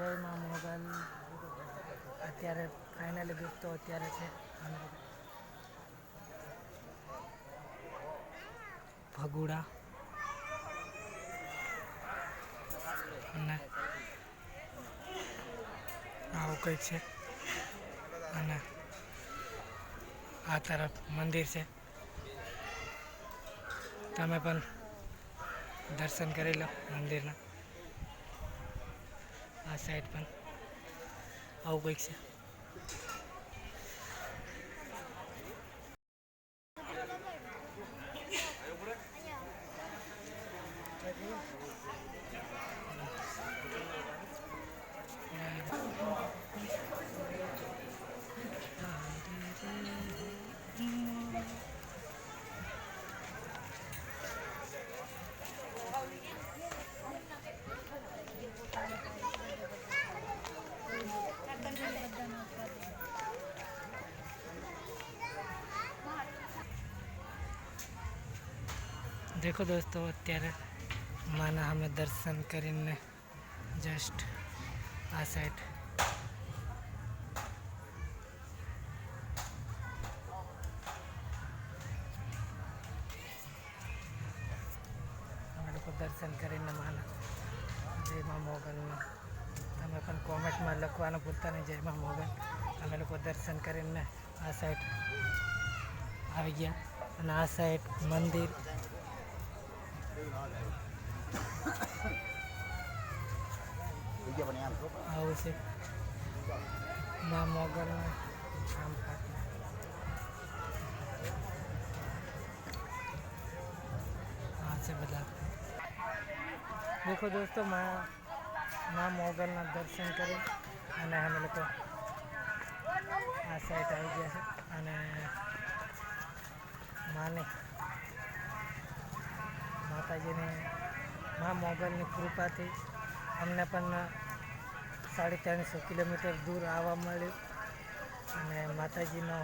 જય મા મોગલ અત્યારે ફાઇનલી તો અત્યારે છે. ભગુડા. અને આવું કંઈક છે. અને આ તરફ મંદિર છે. તમે પણ દર્શન કરી લો મંદિરના. આ સાઈડ પણ. આવું કંઈક છે. દેખો દોસ્તો, અત્યારે માના અમે દર્શન કરીને જસ્ટ આ સાઈડ અમે લોકો દર્શન કરીને માના જયમાં મોગલમાં તમે પણ કોમેન્ટમાં લખવાનું ભૂલતા નહીં જયમાં મોગલ. અમે લોકો દર્શન કરીને આ સાઈડ આવી ગયા. અને આ સાઈડ મંદિર આવું છે મા મોગલનું આમ. આ છે બધા. દેખો દોસ્તો મા મોગલના દર્શન કરી અને અમે લોકો આ સાઈડ આવી ગયા છે. અને માને માતાજીને મા મોગલની કૃપાથી અમને પણ સાડી ત્રણસો કિલોમીટર દૂર આવવા મળ્યું અને માતાજીનો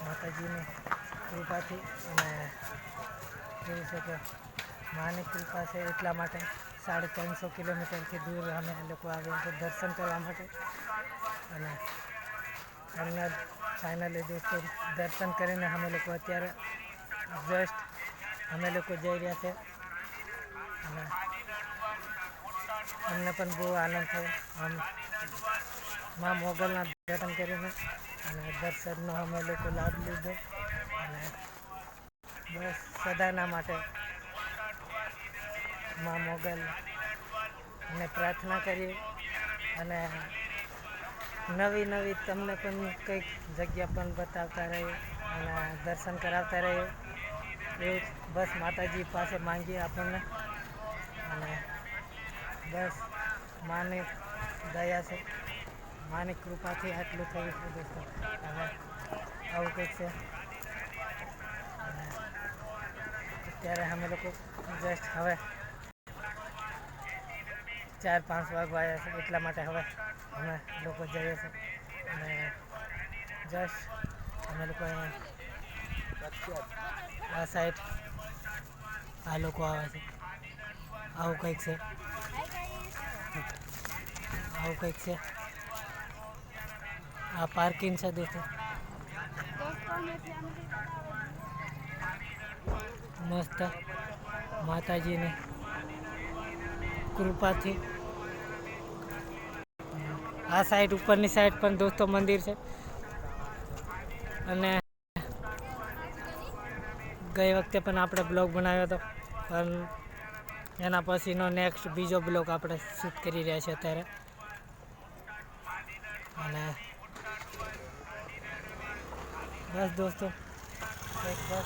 માતાજીની કૃપાથી અને કેવું છે કે માની કૃપા છે એટલા માટે સાડી ત્રણસો કિલોમીટરથી દૂર અમે લોકો આવ્યા છે દર્શન કરવા માટે. અને અમને ફાઇનલી દોસ્તો દર્શન કરીને અમે લોકો અત્યારે જસ્ટ અમે લોકો જઈ રહ્યા છે. અને અમને પણ બહુ આનંદ થયો. આમ મા મોગલના દર્શન કરીને અને દર્શનનો અમે લોકો લાભ લીધો. અને બસ સદાના માટે મા મોગલ ને પ્રાર્થના કરીએ. અને નવી નવી તમને પણ કંઈક જગ્યા પણ બતાવતા રહીએ અને દર્શન કરાવતા રહીએ. એવું બસ માતાજી પાસે માંગીએ આપણને અને બસ માની દયા છે માની કૃપાથી આટલું થયું છે દોસ્તો હવે આવું કંઈક છે અને અત્યારે અમે લોકો જસ્ટ હવે ચાર પાંચ વાગવા આવ્યા છે એટલા માટે હવે અમે લોકો જઈએ છીએ અને જસ્ટ અમે લોકો અહીંયા આ સાઈડ આ લોકો આવે છે. આવું કંઈક છે. આવું કંઈક છે. આ પાર્કિંગ છે દોસ્તો. મસ્ત માતાજીની કૃપાથી. આ સાઈડ ઉપરની સાઈડ પણ દોસ્તો મંદિર છે. અને ગઈ વખતે પણ આપણે બ્લોગ બનાવ્યો હતો. પણ એના પછીનો નેક્સ્ટ બીજો બ્લોગ આપણે શૂટ કરી રહ્યા છીએ અત્યારે. અને બસ દોસ્તો અને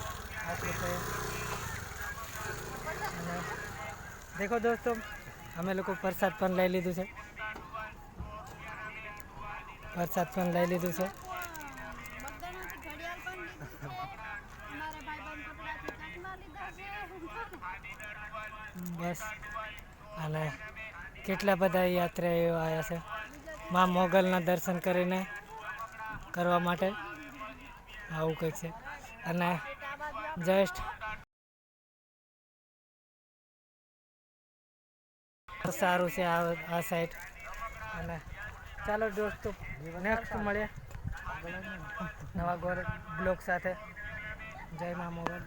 દેખો દોસ્તો, અમે લોકો પ્રસાદ પણ લઈ લીધું છે. પ્રસાદ પણ લઈ લીધું છે બગદાણાથી ઘડિયાળ પણ લીધું છે અમારા ભાઈબંધ કપડાથી ચશ્મા લીધા છે બસ. અને કેટલા બધા યાત્રાઓ આવ્યા છે. મા મોગલના દર્શન કરીને કરવા માટે આવું કંઈક છે. અને જસ્ટ સારું છે આ આ સાઈડ અને ચાલો દોસ્તો નેક્સ્ટ મળીએ. નવા ગોર બ્લોગ સાથે. જય મા મોગલ.